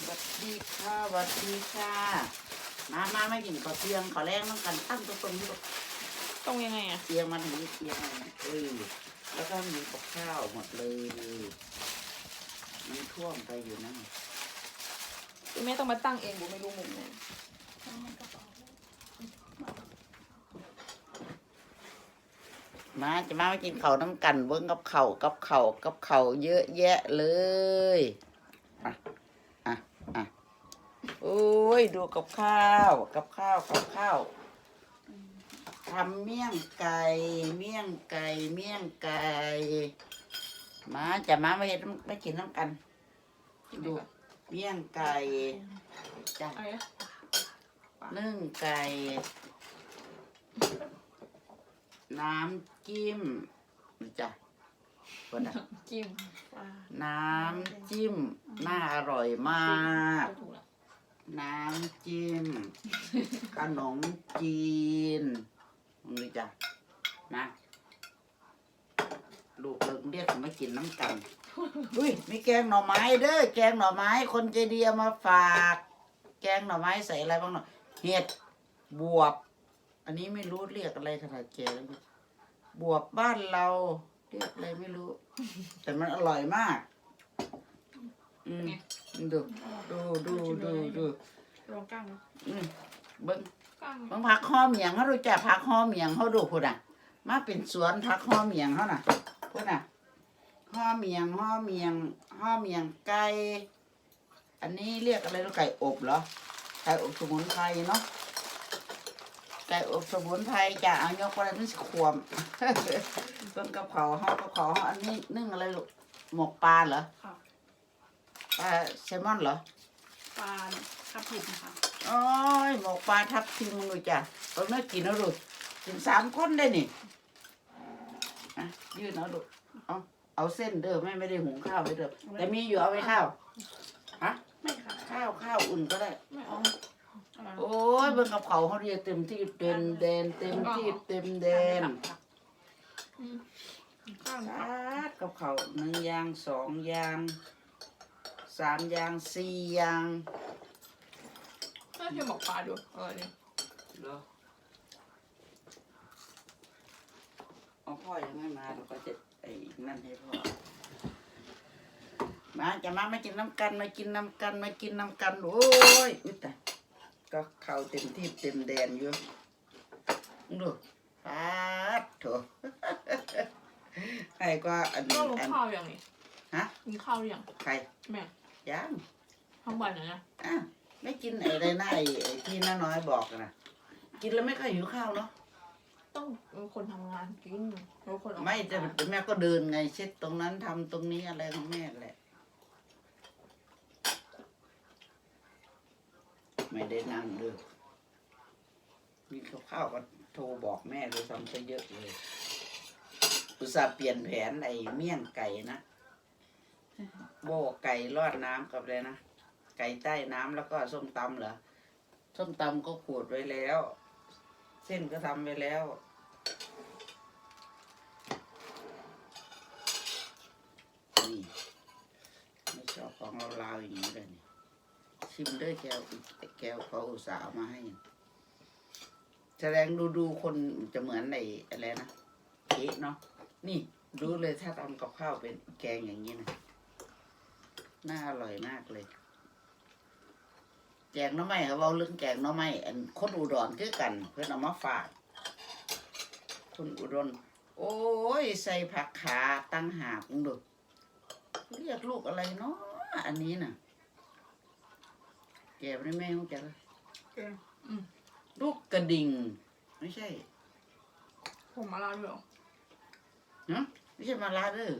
สวัสดีค่ะสวัสดีค่ะมามาไม่กินข้าวเตียงขอแรงน้องกันตั้งตัวตรงนี้ลูกตรงยังไงอะเตียงมาถึงนี้เตียงมาเนี่ยเออแล้วก็มีกับข้าวหมดเลยมันท่วมไปอยู่นั่นคือแม่ต้องมาตั้งเองบุไม่รู้มุมไหนมาจะมามากินข้าวน้ำกันเบิ้งกับข้าวกับข้าวกับข้าวเยอะแยะเลยอะอะอะ โอ้ยดูกับข้าว กับข้าวกับข้าวทำเมี่ยงไก่เมี่ยงไก่เมี่ยงไก่มาจะมาไม่เห็นไม่กินน้ำกันดูเมี่ยงไก่จ้ะอะไรนะนึ่งไก่ น้ำจิ้มนี่จ้ะคนน่ะจิ้มปลาน้ำจิ้มน่าอร่อยมากถูกละ น้ำจิ้ม ขนมจีนนี่จ้ะนะลูกเลิกเรียกมากินน้ำกันอุ้ยมีแกงหน่อไม้เด้อแกงหน่อไม้ คนใจดีเอามาฝาก แกงหน่อไม้ใส่อะไรบ้างเนาะเห็ดบวบ อันนี้ไม่รู้เรียกอะไรขนาดแกแล้วบวบบ้านเรา เรียกอะไรไม่รู้ แต่มันอร่อยมาก อืม ดูดูดูดูดูลองกั้งนะอืมเบิ้งกั้งเบิ้งผักข้อเมียงเขาดูจ้ะผักข้อเมียงเขาดูพุ่นอะ มาเป็นสวนผักข้อเมียงเขาน่ะพุ่นอะข้อเมียงข้อเมียงข้อเมียงไก่อันนี้เรียกอะไรลูกไก่อบเหรอไก่อบสมุนไพรเนาะไก่อบสมุนไพรจะเอายกไปนี่ขวมเพิ่งกับเขาห้องกับเขาห้องอันนี้นึ่งอะไรลูกหมกปลาเหรอค่ะ ปลาแซลมอนเหรอ ปลาทับทิมค่ะโอ้ยหมกปลาทับทิมดูจ้ะเอาเนื้อกินเอาดูกินสามคนได้นี่อะยืนเอาดูเอาเอาเส้นเด้อแม่ไม่ได้หุงข้าวไว้เด้อแต่มีอยู่เอาไว้ข้าวฮะไม่ค่ะข้าวข้าวอุ่นก็ได้ ไม่เอาอะไรโอ้ยเบิ่งกับเขาเขาเรียกเต็มที่เต็มเดนเต็มที่เต็มเดนอืมข้างสาดกับเขาหนึ่งอยางสองอยาง สามอยางสี่อยางน่าจะหมกปลาดูอร่อยดีเหรอเอาพ่อยังไม่มาเราก็จะไอ้นั่นให้พ่อมาจะมามากินน้ำกันมากินน้ำกันมากินน้ำกันโอ้ยอุ้ยแต่ก็เข้าเต็มที่เต็มแดนอยู่ดูฟาดโถใครก็อันก็นี้ลงอันข้าวยังนี่ฮะกินข้าวหรือยังใครแม่ ยังทั้งวันเลยนะอะไม่กินไอ้ไรนะไอ้ไอ้ที่น้าน้อยบอกนะกินแล้วไม่ค่อยหิวข้าวเนาะต้องเป็นคนทำงานกินเป็นคนออกไม่จะแม่ก็เดินไงเช็ดตรงนั้นทำตรงนี้อะไรของแม่แหละ ไม่ได้นั่งเลยมีข้าวข้าวก็โทรบอกแม่เลยทำซะเยอะเลยอุตส่าห์เปลี่ยนแผนไอ้เมี่ยงไก่นะ โบกไก่รอดน้ำกับเลยนะ ไก่ใต้น้ำแล้วก็ส้มตำเหรอ ส้มตำก็ขูดไว้แล้ว เส้นก็ทำไว้แล้ว นี่ไม่ชอบของเราลาวอย่างนี้เลยนี่ชิมด้วยแก้วแก้วเขาอุตส่าห์มาให้ แสดงดูดูคนจะเหมือนในอะไรนะเค้กเนาะนี่รู้เลยถ้าทำกับข้าวเป็นแกงอย่างนี้นะ น่าอร่อยมากเลย แกงหน้อไม้เขาเอาเรื่องแกงหน้อไม้อันคนอุดรคือกัน เพื่อนเอามาฝากคนอุดรโอ้ย ใส่ผักขาตั้งหากมึงดูเรียกลูกอะไรเนาะอันนี้น่ะ แกไม่ได้แม่ของจะเอออืมลูกกระดิ่ง ไม่ใช่ ผมมาลาด้วยเหรอฮะไม่ใช่มาลาเด้อ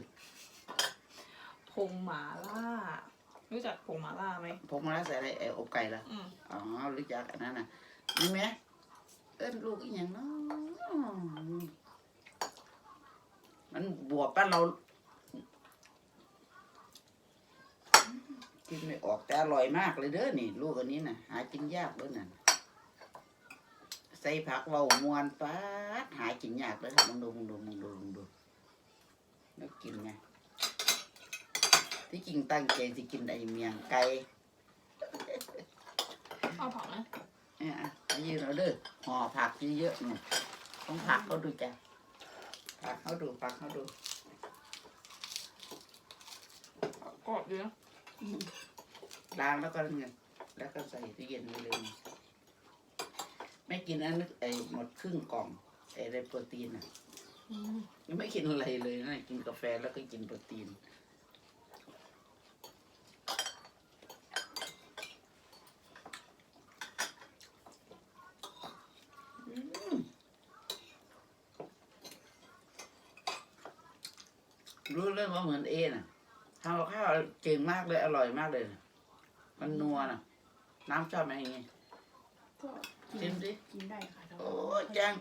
ผงหมาล่า รู้จักผงหมาล่าไหมผมมาลาใส่อะไรไอ้อบไก่ละอืมอ๋อรู้จักอันนั้นน่ะนี่ไหมเอิ้นลูกอีหยังเนาะมันบวบป้านเรากินไม่ออกแต่อร่อยมากเลยเด้อนี่ ลูกอันนี้น่ะ หากินยากเด้อนั่นใส่ผักเบามวนฟ้าดหากินยากเลยมึงดูมึงดูมึงดูมึงดูแล้วกินไง ที่จริงตั้งใจสิกินไอเมียงไก่เอาผักไหมเนี่ยอะเอายืนเอาเด้อห่อผักเยอะๆหน่อยต้องผักเขาดูจ้ะผักเขาดูผักเขาดูกรอบดีนะล้างแล้วก็เงินแล้วก็ใส่ตู้เย็นไว้เลย ไม่กินอันนึกไอหมดครึ่งกล่องไอไรโปรตีนอะ อืม ยังไม่กินอะไรเลยนะ กินกาแฟแล้วก็กินโปรตีน รู้เรื่องว่าเหมือนเอน่ะทำกับข้าว เก่งมากเลยอร่อยมากเลยน่ะมันนัวน่ะน้ำชอบไหมอย่างงี้ ก็ชิมสิกินได้ค่ะแต่ว่าโอ้แจง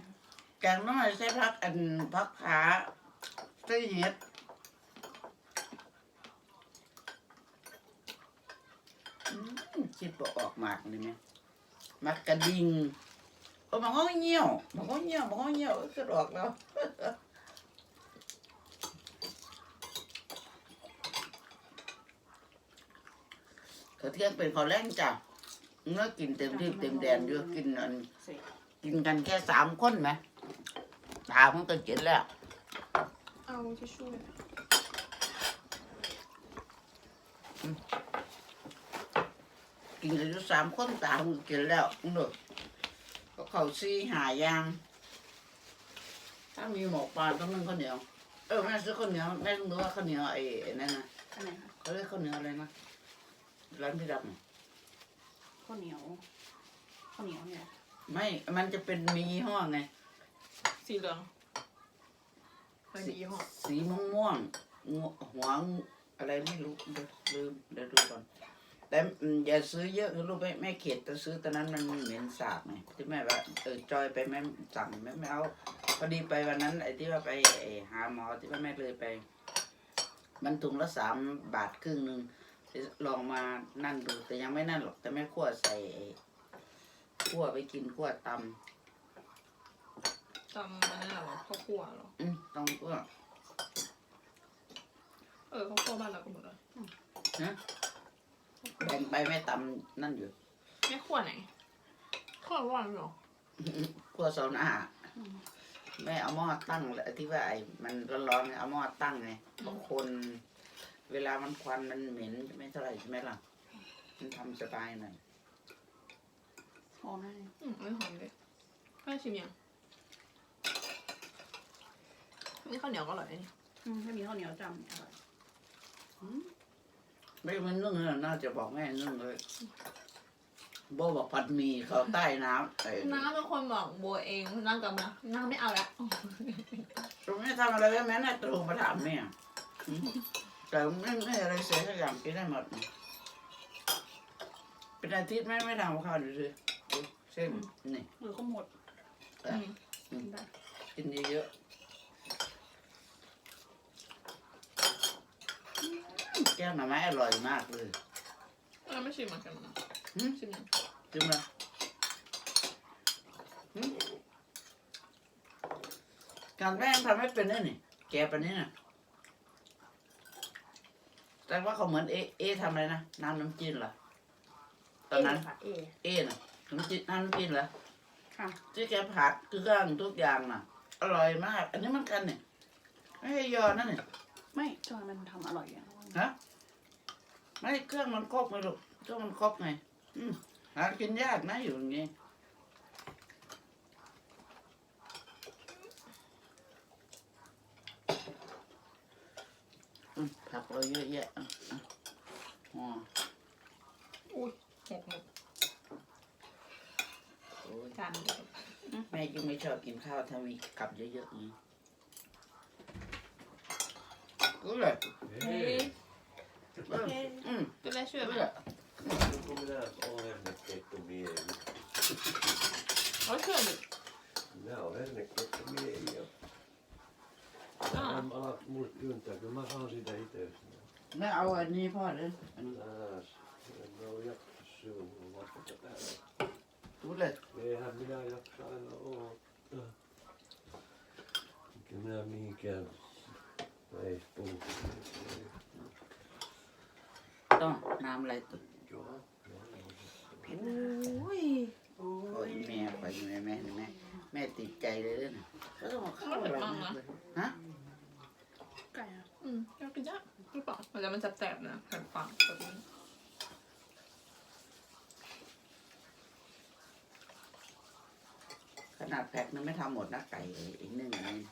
แกงน้อยใส่พักอันพักขาใส่เห็ดอืมคิดบ่ออกมากเลยไหมมักกระดิ่งโอ้มันก็เหี่ยวมันก็เหี่ยวมันก็เหี่ยวก็ออกแล้ว ระเทียมเป็นข้าวแรงจ้ะเมื่อกินเต็มที่เต็มแดนอยู่กินอันเสร็จกินกันแค่สามคนไหมตาของตัวกินแล้วเอาทิชชู่เลยกินกันอยู่สามคนตาของตัวกินแล้วมึงดูก็เขาซีหายาง ถ้ามีหมกปลาต้องนึ่งข้าวเหนียว เออแม่ซื้อข้าวเหนียวแม่ต้องรู้ว่าข้าวเหนียวไอ้ไอ้นั่นนะอันไหนคะเขาเรียกข้าวเหนียวอะไรนะ ร้านที่รับน่ะข้าวเหนียวข้าวเหนียวเนี่ยไม่ มันจะเป็นมียี่ห้อไง สีเหลืองมันมียี่ห้อสีม่วงม่วงๆงหัวงูอะไรไม่รู้เดี๋ยวลืมเดี๋ยวดูก่อน แต่อืมอย่าซื้อเยอะคือลูกไม่ไม่เข็ดแต่ซื้อตอนนั้นมันเหม็นสาบไงที่แม่ว่าเออจอยไปแม่สั่งแม่ไม่เอาพอดีไปวันนั้น ไอ้ที่ว่าไปไอ้หาหมอที่ว่าแม่เลยไป มันถุงละสามบาทครึ่งหนึ่ง ลองมานั่นดู แต่ยังไม่นั่นหรอก แต่แม่ขั้วใส่ไอ้ขั้วไปกินขั้วตจำอันนั้นเหรอข้าวคั่วเหรอำอืมต้องขั้วเออข้าวคั่วบ้านเราก็หมดเลยแบ่งไปแม่ตำนั่นอยู่ไม่คั่วไหนคั่วว่านเหรอขั้วโซน่าแม่เอาหม้อตั้งเลยที่ว่าไอ้มันร้อนๆไงเอาหม้อตั้งไงบางคน เวลามันควันมันเหม็นไม่เท่าไหร่ใช่ไหมล่ะ มันทำสบายหน่อยหอมได้อืมไม่หอมเลยให้ชิมยังนี่ข้าวเหนียวก็อร่อยนะนี่อืมถ้ามีข้าวเหนียวจำอร่อยไม่มันนึ่งเลยน่าจะบอกแม่นึ่งเลยโบบอกผัดหมี่เขาใต้น้ำไอ้น้าเป็นคนบอกโบเองนั่งกับมาน้าไม่เอาละ ตรงนี้ทำอะไรไว้แม่น่าตรงมาถามแม่อืม แต่ไม่ไม่อะไรเสียสักอย่างกินได้หมด เป็นอาทิตย์แม่ไม่ทำกับข้าวดูสิเส้นนี่หรือก็หมดอืมกินได้กินเยอะๆแก้วหน่อไม้อร่อยมากเลยเราไม่ชิมเหมือนกันนะหืมชิมยังจริงไหมหืมการแม่งทำให้เป็นได้นี่แกปะนี่น่ะ แต่ว่าเขาเหมือนเอเอทำอะไรนะน้ำน้ำจิ้มเหรอตอนนั้นเค่ะเอเอน่ะน้ำจิ้มน้ำน้ำจิ้มเหรอค่ะ ที่แกผัดเครื่องทุกอย่างน่ะ อร่อยมาก อันนี้มันกันเนี่ยไม่ใช่ยอนั่นเนี่ยไม่จอยมันทำอร่อยอย่างฮะไม่เครื่องมันครบไหมลูกเครื่องมันครบไงอืมหากินยากนะอยู่อย่างงี้ ผักเราเยอะแยะอะอะอ๋ออุ้ยหกหมดโอ้ยจานเดียวแม่ยังไม่ชอบกินข้าวถ้ามีกับเยอะๆอย่างนี้กูเลยเฮ้ยเอออืมจะได้ช่วยกูไหมเลย Nu kommer det här av herneketto mieli. เขาช่วยดิ Nämä on herneketto mieli ja อ่า Nämä alat musta kyntää, kyllä mä saan siitä itse. แม่เอาอันนี้พ่อเลยอันนี้ Taas. En mä oo jaksa syödä, mulla on vastata täällä. กูเลย Eihän minä jaksa aina odottaa. Enkä minä mihinkään. Ei puhu. ต้องน้ำอะไรตุ่ Joo. โอ้ยโอ้ยแม่ไปแม่แม่แม่แม่ติดใจเลยเด้อนะก็ต้องเอาเข้าเราฮะไก่อะอืมอ ยากกินจ้ะหรือเปล่ามันจะมันจะแสบนะแผ่นฟังแบบนี้ขนาดแพ็คนึงไม่ทำหมดนะไก่อีกหนึ่งอันนี้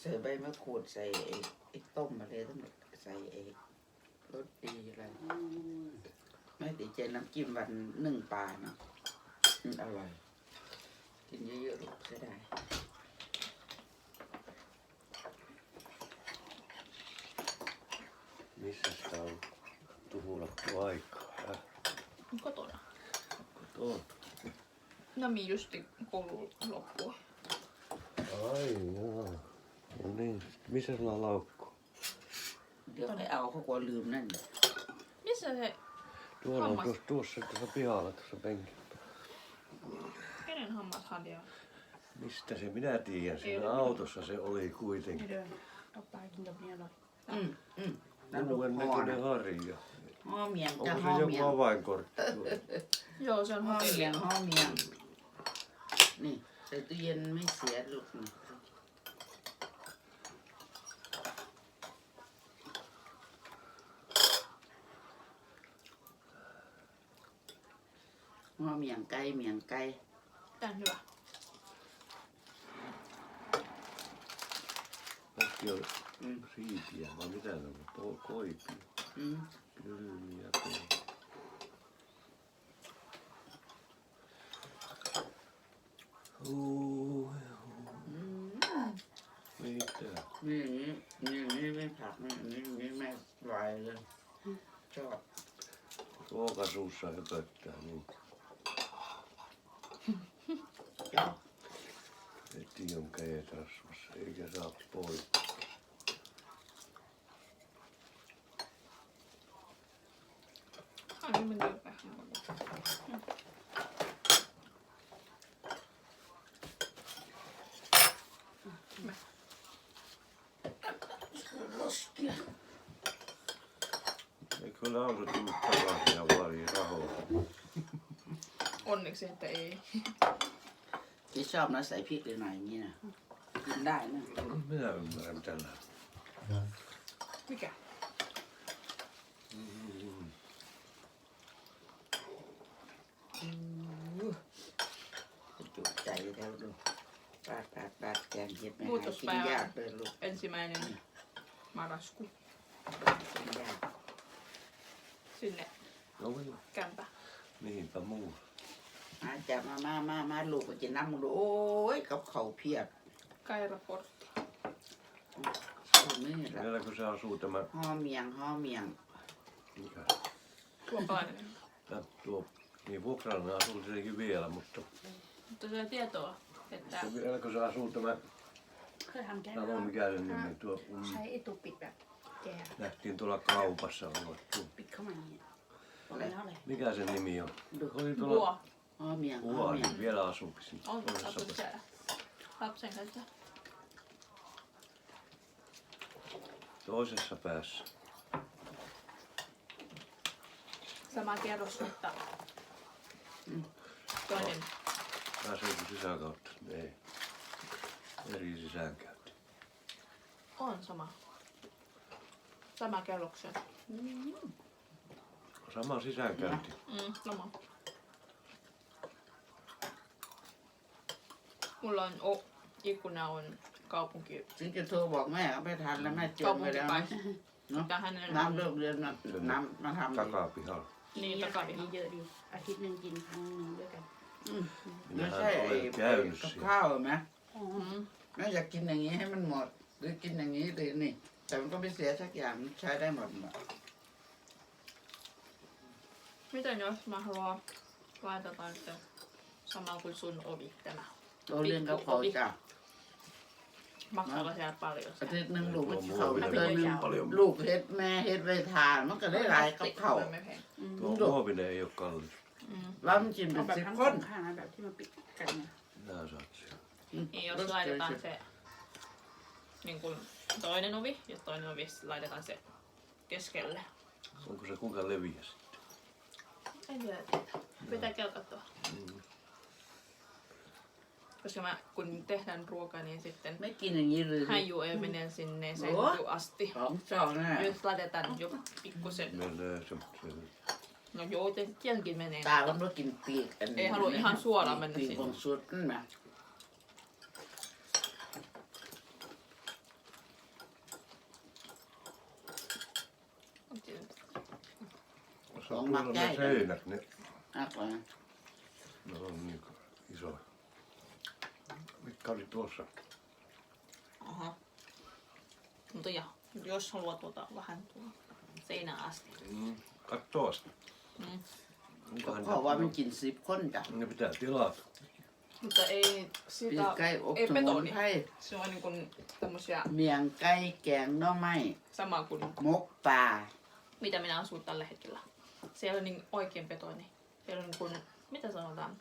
ใส่ใบมะกรูดใส่ไอ้ไอ้ต้มอะไรทั้งหมดใส่ไอ้รสดีอะไรแม่ติดใจน้ำจิ้มวันหนึ่งปลาเนาะอืมอร่อย กินเยอะๆลูกเสียดาย Missä sitä on tuhlattu aikaa? Häh? kotona Tuo. no mi justi koulu loppua Ai joo. No niin. Missä sulla on laukku? เดี๋ยวให้เอาเขากลัวลืมนั่น missä se Tuolla on Hammas. tuossa, tuossa, tuossa pihalla, tuossa penkillä. Kenen hammashandia Mistä se minä tiedän? Ei Siinä ole. autossa se oli ไม่ kuitenkin. เดินเอาปลากินกับเมียเราอืมอืมนั่นลูก Uuden พ่อ näköinen นะ harja. ห่อเมียง Onko จะ se ห่อ joku เมียง avainkortti? tuolla? joo se on ห่อเมียง hotelli ห่อเมีย งนี่ใส่ตู้เย็นไม่เสียลูกนี่ห่อเมียงไก่เมียงไก่ tää on hyvä Kaikki on Mm. siipiä, vai mitä ne on? Po- Koipia, อืม kylmiä, koipia. Ui, อืม mitä? นี่อย่างนี้นี่อย่างนี้ไม่ผักนี่อย่างนี้อย่างนี้ไม่ไหวเลยชอบ Ruokasuussa höpöttää niin. Joo. Heti on kädet rasvassa, eikä saa pois. Niin Onneksi, että ei. ที่ชอบนะใส่พริกหน่อยๆอย่างนี้นะกินได้นะ Minä ymmärrän tällä. mikä Mm. จุใจแล้วดูปาดปาดปาดแกงเห็ดไม่หา Muutos กิน päivä. ยากเลยลูก ensimmäinen marrasku กินยาก sinne No niin, kämpä mihinpä muu. มาจับมามามามาลูกก็จะน้ำมึงดูโอ้ยกับเขาวเพียบ kairaportti เอามือละ Vieläkö se asuu tämä, ห่อเมียงห่อเมียง mikä, ruokalainen tämä tuo, niin vuokralainen asuu tietenkin vielä, mutta mutta se tietoa että se, vieläkö se asuu tämä, เคยทำแก้ tämä on mikä sen nimi, tuo, ใช้ mm, ไอ้ตัวปิดแบบแกะ nähtiin tuolla kaupassa luettu. ปิดเข้ามาอย่างนี้บอกแล้วอะไร Mikä sen nimi on? Du. Oli vuo tuolla ห่ Aamian, aamian. Uvakin vielä asuukin siinä On, toisessa kato päässä. siellä. Lapsen kanssa. Toisessa päässä. Sama kerros, mutta toinen. No, asuukin sisäkautta. Ei. Eri sisäänkäynti. On sama. Sama kerroksen. Sama sisäänkäynti. Mm, sama. Mulla on o, ikkuna on kaupunki ฉันจะโทรบอกแม่เขาไปทานแล้วแม่เตรียมไว้แล้วนะ kaupunkipais mutta hänen น้ำเลิกเรียนมาน้ำมาทำ Takapihalla. นี่ niin ตะกอน takapiha นี้เยอะดี อาทิตย์หนึ่งกินครั้งหนึ่งด้วยกันอืมไม่ Minähän ใช่ไอ้ olen käynyt กับ siellä. ข้าวไหมอ๋อ mm. แม่อยากกินอย่างนี้ให้มันหมด หรือกินอย่างนี้หรือนี่ แต่มันก็ไม่เสียสักอย่างใช้ได้หมดหมด Miten jos mä haluan laitetaan sitten sama kuin sun ovi tämä? ตัวเรื่องกับเขาจ้ะ Maksaa siellä paljon อา sitä. ทิตย์หนึ่งลูกก็เขา Muovinen เดือนหนึ่ง paljon. ลูกเฮ็ดแม่เฮ็ดไว้ทานมันก็ได้หลายกับเขา Men me hei. อืม Tuo muovinen ei ole kallis. Mm. แล้วมันกินเป็ เอา น แบบ สิบ ทั้ง ค สอน งข้างนะแบบที่มันปิดกันเนี่ย Nää saat siellä. Niin jos laitetaan se niin kuin toinen ovi ja toinen ovi laitetaan se keskelle. Onko se kuinka leviä sitten? En tiedä. Pitää käydä katsoa. Koska mä, kun tehdään ruokaa, niin sitten ไม่กินอย่างนี้เลย häiju ei mene sinne Joo. seinätyy asti. สองสองน่ะ Jos laitetaan jo pikkusen, Menee se, se no joo, tietenkin menee. ตาก็ไม่กินปีกอันนี้ Ei halua ihan suoraan mennä ปีก sinne. ของสุดนั่นนะ se on tuolla ne seinät, ne, มากกว่านะ ne on niin iso. Mitkä oli tuossa? Aha. Mutta ja, jos haluat tuota vähän tuolla seinään asti. Mm, kattoo sitä. Mm. Onkohan เพราะว่ามันกินสิบคนจ้ะ ne pitää tilata. Mutta ei ปีก sitä, ไก่อบ ei สมุน betoni. ไพร Se on niin kuin tämmösiä เมียงไก่แกงหน่อไม้ sama kuin มกปลา mitä minä asun tällä hetkellä. Se ei ole niin oikein betoni. Se on niin kuin, mitä sanotaan?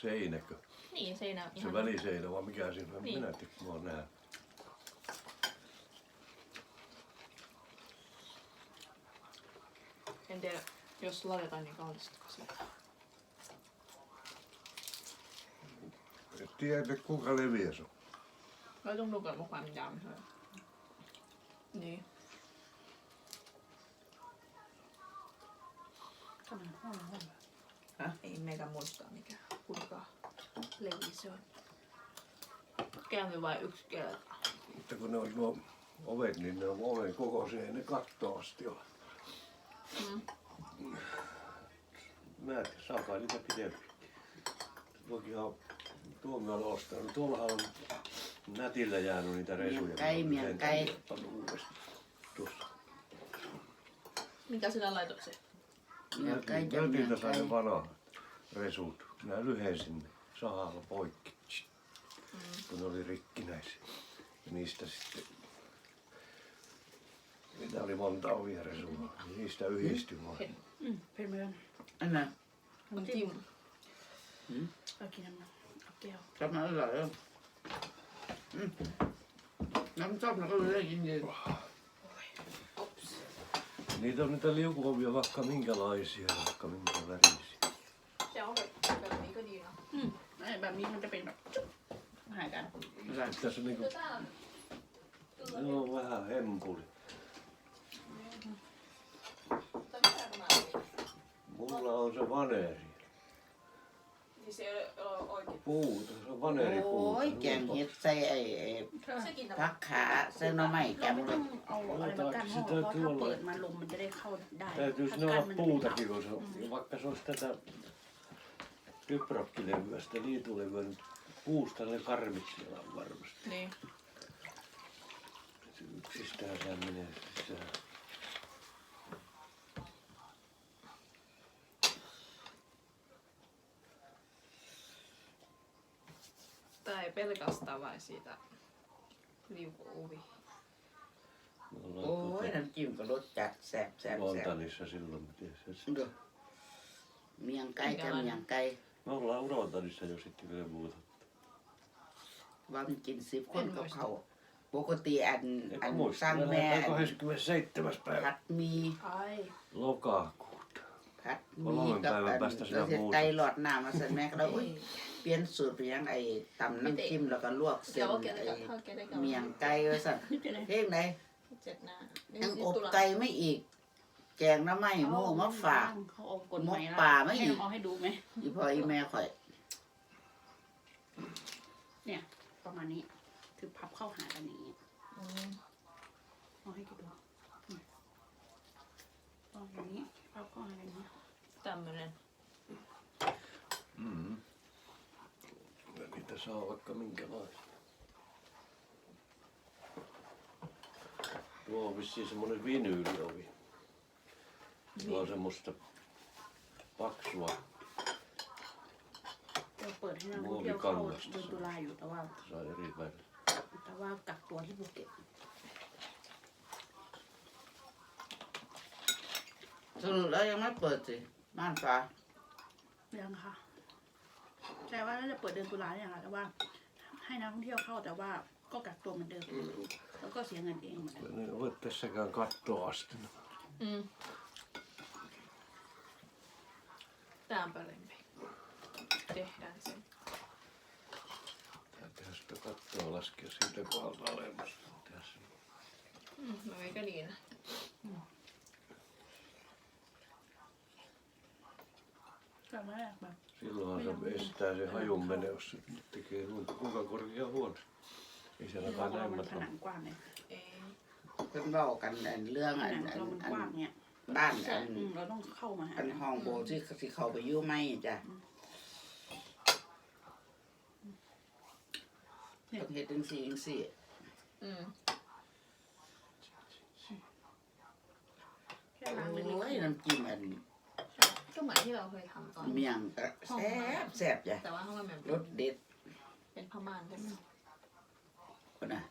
Seinäkö? Niin, seinä on ihan... Se väliseinä vai mikä siinä on? Niin. Minä mä oon nähnyt. En tiedä, jos laitetaan, niin kallistuuko se. Et tiedä kuka leviä se on. Mä tuun lukea mukaan mitään. Niin. Tämä on hyvä. homma. Ei meitä muistaa mikään. Kuinka. Levi se on. Käänny vain yksi kerta. Mutta kun ne on nuo ovet, niin ne on oven kokoisia, ei ne kattoa asti ole. Mm. Mä en tiedä, saakaa niitä pidempi. Voikin ihan tuomiolla ostaa. No tuollahan on nätillä jäänyt niitä resuja. Miekkäi, Mä oon miekkäi. yhden ottanut uudestaan. Tuossa. Mikä sinä laitoit se? เมียงไก่จะเมียง Nätiltä ไก่ sai ne vanhat resut. Minä lyhensin ne sahalla poikki. Tsit. Kun ne oli rikkinäisiä. Ja niistä sitten Niitä oli monta ovia resua. Niin Niistä yhdistyi vaan. อืมเป็นเมืองอันนั้น On Tim. เอากินน้ำเอาแก้วทำมาอร่อยเลยอืมน้ำส้มเราก็เลยกินเยอะ Niitä on niitä liukuovia vaikka minkälaisia, vaikka minkä värisiä. Se on eikö niin? อืมไอ้ แบบนี้มันจะเป็นแบบจุ๊บหายกันอะไร Tässä on niinku, ne on vähän hempuli. Mulla on se vaneeri. Niin se ei ole oikein. Puuta, se on โอ้ vaneeripuuta. ยแกงเห็ดใส่ไอ้ไอ้ Sekin ผักขาใส่หน่อไม้แกเรางไม่เลต้อยงเอาอะไรมากั้นห้องเพราะถ้าเปิดมาลมมันจะได้เข้าได้ Täytyisi ถ้า ne กั้น olla มันจะไม่ puutakin, kun se on, vaikka se olisi tätä kyprokkilevyä, sitä liitulevyä, niin puusta ne karmit siellä on varmasti. Niin. Se Yksistään sehän menee sisään. Tai ei pelkästään vain siitä liukuovi. Me โอ้ ollaan ยน้ำจิ้มก็ร สจัดแซ่บแซ่บ tuota แซ่บ Lontanissa silloin, miten se ดูเมียงไก่จะเมียงไก่ Me ollaan Urotanissa jo sitten vielä muuta. ว่ามันกินสิบคนกับเขาปกติอันอั Eikö น muista? สร้าง Me แม่ lähdetään อัน 27. ผั päivä ดหมี Ai. lokakuuta. ผัดห Kolmen มีกับ päivän อัน päästä เรา sinä เห็ด muutat. ไก่หลอดน้ำมาใส่แม่ก็แล้วอุ๊ยเปลี่ยนสูตรไปยังไอ้ตำน้ำจิ้มแล้วก็ลวกเส้น Ja oikein ไอ้ eikä oikein eikä เมียงไก่ไว้สั่นนี่จะได้เพลงไหน Set nää. ยังอบไก่ไม่อีก แกงน้ำไม้หมูมาฝาก เขาเอากฎหมายมกป่าไม่ให้อีกเอาให้ดูไหม อีพ่ออีแม่ข่อยเนี่ยประมาณนี้คือพับเข้าหากันอย่างนี้ Mm. เอาให้ดูนี่เอาอย่างนี้พับเข้าหากันอย่างนี้ Tämmönen. Mm. Ja niitä saa vaikka minkälaisia. Tuo on vissiin semmonen vinyyliovi. Tuo on semmoista paksua. เราเปิดให้นักท่องเที่ยวเข้าเดือนตุลาอยู่แต่ว่า Saa eri väri. แต่ว่ากักตัวที่ภูเก็ต สรุปแล้วยังไม่เปิดสิบ้านฟ้า ยังค่ะใช่ว่าน่าจะเปิดเดือนตุลาเนี่ยค่ะ แต่ว่า ให้นักท่องเที่ยวเข้าแต่ว่าก็กักตัวเหมือนเดิม แล้วก็เสียเงินเองเหมือนเดิม Ne voit tässäkään kattoa asti. Mm. Tää on parempi. Tehdään se. Täytyy sitä kattoa laskea siitä kohdalta alemmas. Tässä. Mm, no eikä niin. Tämä on mä. Silloinhan se estää se hajun mene, jos se tekee noin. Kuinka korkea huone? Ei siellä เรา kai มัน näin ผนังกว้างเนี่ย Ei. เพิ่นเว้ากันอันเรื่องผอันนังอันเรามันอักว้างนเนี่ย บ้านอันอืมเราต้องเข้ามาหาอันห้องโบที่ที่เขาไปอยู่ไหมจ้ะต้องเฮ็ดจังซี่จังซี่ Mm. แค่ล้างเล็กโอ้ยน้ำจิ้มอันก็เหมือนที่เราเคยทำตอนเมียงก็แซ่บแซ่บจ้ะแต่ว่าข้างในมันรสเด็ด เป็นพม่านใช่ไหมคนน่ะ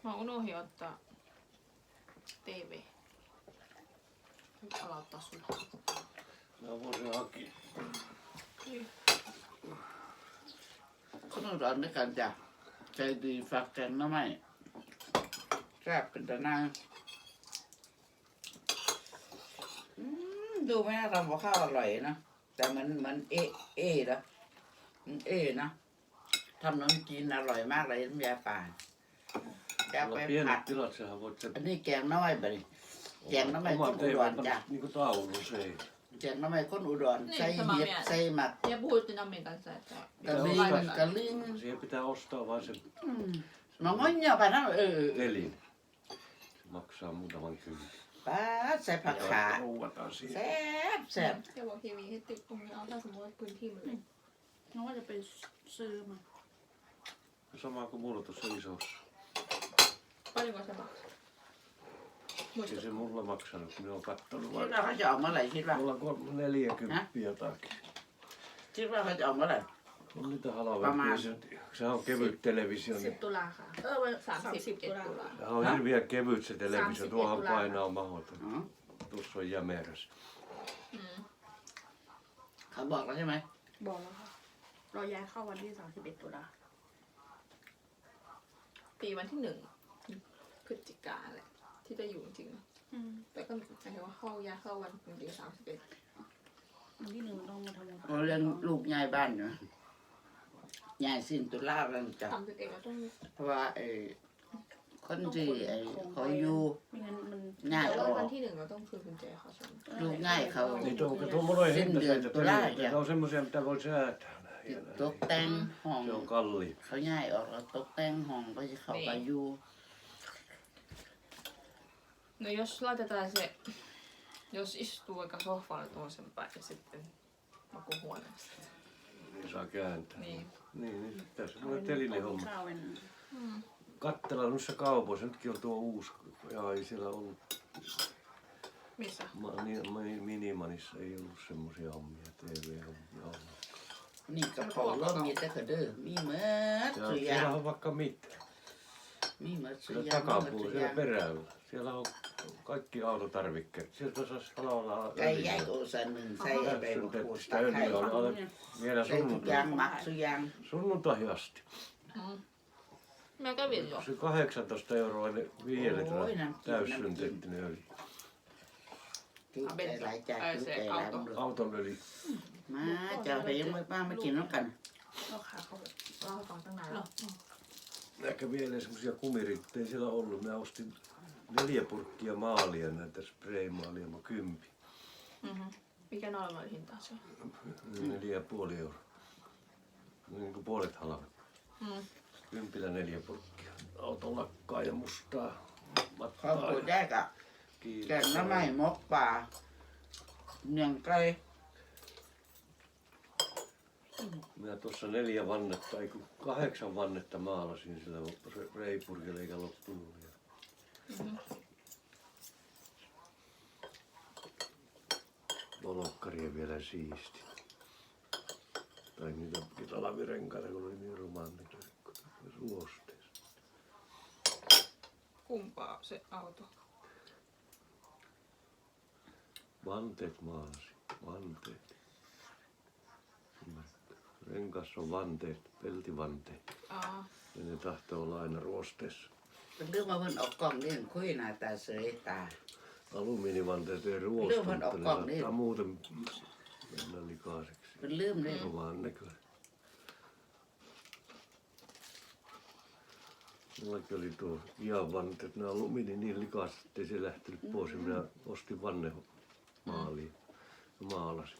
ๆเนี่ยอืม Mä unohdin ottaa TV. Nyt aloittaa sulla. Mä voisin hakea. คนอุดรด้วยกันจ้ะใจดีฝากแกงหน้ำไม้แซ่บเป็นตะนางอืมดูไหมนะทำกับข้าวอร่อยนะ แต่มันมันเอะเอะนะมันเอะนะทำน้ำจีนอร่อยมากเลยน้ำยาป่า จะเอาไป Tuolla ผัด pienet tilat, sähän voit sen อันนี้แกงหน้ำไม้ไปดิแกงหน้ำไม้คน omat อุดร eivät จ้ะ niin kuin taulun se ei. แกงหน้ำไม้คนอุดรนี่ใส่สมาเห็ดเนี่ยใส่หมัก Ja puhuttiin Nammin kanssa, että กะลิงกะลิง Siihen pitää ostaa vaan se อืมมันก็เงียบไปนะเออเออ telin. Se maksaa muutaman kympin. ป้าดใส่ผักขา Rouvataan siihen. แซ่บแซ่บจะบอกทีวีให้ติดตรงนี้เอาถ้าสมมติว่าพื้นที่มันเล็กน้องว่าจะไปซื้อมา Sama kuin mulla tuossa isossa. Paljonko se maksaa? Ei Muistatko? se mulla maksanut, kun ne on kattonut คิด vaan. ว่าเขาจะเอาเมื่อไหร่คิดว่า Mulla on kolme neljäkymppiä jotakin. คิดว่าเขาจะเอาเมื่อไหร่ On niitä Pamaan. halvempia. Se, se on kevyt televisio. สิบ Niin. ตุลาค่ะ เออวันสามสิบเอ็ดตุลา Tämä on hirveän kevyt se televisio. 31 Tuohan tulaa. painaa mahdoton. อ๋อ Tuossa on jämerässä. อืมเขาบอกแล้วใช่ไหมบอกแล้วค่ะ เราย้ายเข้าวันที่สามสิบเอ็ดตุลา ปีวันที่หนึ่งพ ฤศจิกาแหละ ที่จะอยู่จริงอืมๆแต่ก็หมายถึงว่าเข้ายาเข้าวันจริงๆสามสิบเอ็ดวันที่หนึ่งต้องมาทำงานเราเรื่องลูกยายบ้านอยู่ยายสิ้นตุลาแล้วจ้ะสามสิบเอ็ดเราต้องเพราะว่าไอ้คนที่ไอ้เขาอยู่ไม่งั้นมันง่ายแต่อว่าอก วันที่หนึ่งเราต้องคืนกุญแจเขาใช่ไหมลูกง่ายเขา Niitä on tuommoinen Sen hinta työn näitä tulee televisioita. ja- Ne on semmoisia, mitä voi säätää. ติดตกแต่งห้อง Se on kalliin. เขาง่ายออกแล้วตกแต่งห้องก็จะเข้าไปอยู่ No jos laitetaan se, jos istuu vaikka sohvalle toisenpäin ja sitten makuuhuoneessa. Niin saa kääntää. Niin. Niin, niin tässä on semmoinen telinehomma. ข้าวเป็น Kattela noissa kaupoissa, nytkin on tuo uusi, ja ei siellä ollut, Missä? ma, ni, ma- Minimanissa ei ollut semmoisia hommia, TV-hommia ollut. นี่กระเพราร่วมมีแต่กระเด้อมีเมื่อ Ja สุอยา siellä ง on vaikka mitä. มีเมื่อสุ Siellä อยางมีเมื่อ takapuolella, สุ siellä ยาง perällä. Siellä on kaikki autotarvikkeet. Sieltä saisi halalla ไก่ย่างโอซันหนึ่งใส่ไปมะกรูดตะไคร้ öljyä on alle vielä ใส่ทุกอย่าง sunnuntai, หมักสุอยาง sunnuntaihin asti. Mm. Mä kävin jo. Se 18 euroa ne viiden Oi, litran nämä- täyssynteettinen öljy. จุใจหลายใจจุใจหลายมันเลย Auton öljy. มาเจ้าไปยังไม่ป้ามากินน้ำกันเราขาเขาแบบ Mä otan tänään. No. Ehkä vielä semmoisia kumirittejä siellä ollut. Mä ostin neljä purkkia maalia, näitä spraymaalia, mä kympi. Mm-hmm. Mikä normaali hinta on se? Neljä ja puoli euroa. Niin kuin puolet halvempi. Mm. Kympillä neljä purkkia. Auton lakkaa ja mustaa เขา mattaa. ปวดแยกอะ Kiitos. แกงน้ำไม้มกป่าเนียงไก่ Minä tuossa neljä vannetta, ei kun kahdeksan vannetta maalasin sillä reipurilla eikä loppunut Mm-hmm. Volokkarien vielä siisti. Tai niitä talvirenkaita, kun oli niin romantit ruosteessa. Kumpaa se auto? Vanteet maalasi, vanteet. Renkassa on vanteet, peltivanteet. Aa, Ja ne tahtoo olla aina ruosteessa. เป็นเรื่องมาเพิ่นเออกกล่องเล่นคุยหน้าตาเสยตา Alumiinivanteet ei ruostu, Ilman mutta ne okkaan, niin. saattaa muuten mennä likaiseksi. เป็นลืมเลย Omaan näköinen. Mullakin oli tuo Ian vanteet, ne alumiini niin likaiset, ettei se lähtenyt pois. Mm-hmm. Minä ostin vanne maaliin ja maalasin.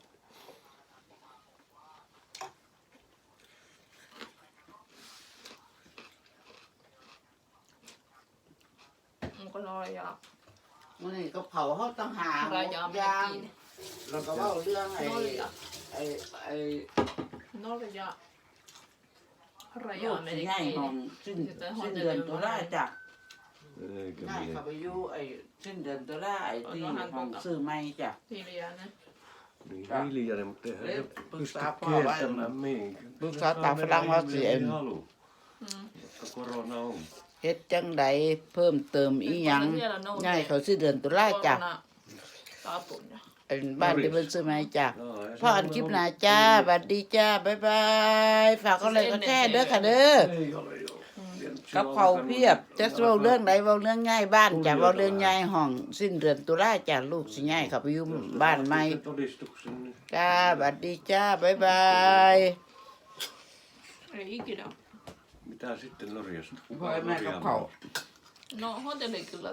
Onko Norja มันนี่ก็เผาเขาต้องหา rajaa ยาง mekin? แล้วก็เล่าเรื่องไอ้ Norja. ไอ้ไอ้ Norja ลูก rajaa ที่ง่ายของ mekin. สิ้น Sitten สิ้น hotelli เดือนตุลามาให้จ้ะ Eikä ง่าย minä. เขาไปอยู่ไอ้สิ้นเดือนตุลาไอ้ที่เอาน้องหันของก่อนซื้อไม่จ้ะ Hiljainen. Niin Ja. hiljainen, mutta eihän Ne se pystää pysty paavaa kiertämään mihinkään. Pystää Ne saa taffelan mennä vasta mihin en. haluu, Mm. Vaikka korona on. เฮ็ดจังใดเพิ่มเติมอีหยัง Siellä nousee ง่ายเขาสิ้นเดือนตุลาจ้ะ korona tapun ja ไอ้บ้านที่เพิ่นซื้อไม่จ้ะ No, ei se พ่อกัน ole คลิป ollut- หน้าจ้าสวัสดีจ้าบ๊ายบายฝากก็เลยก็แค่เด้อค่ะเด้อ Ei ole joo. Vienyt กับ silloin เขาว aikana เพียบจะเว้าเรื่องใดเว้าเรื่องง่ายบ้านจ้ะ Kuulin เว้าเรื่อง jotain. ง่ายห้องสิ้นเดือนตุลาจ้ะลูกสิง่ายเขาไปอยู่ Jos บ้าน saatte ใหม่ sen todistuksen, niin จ้าสวัสดีจ้าบ๊ายบาย ei ikinä. Mitä sitten Norjasta? Voi mä Norjaan kau- on. No hotelli kyllä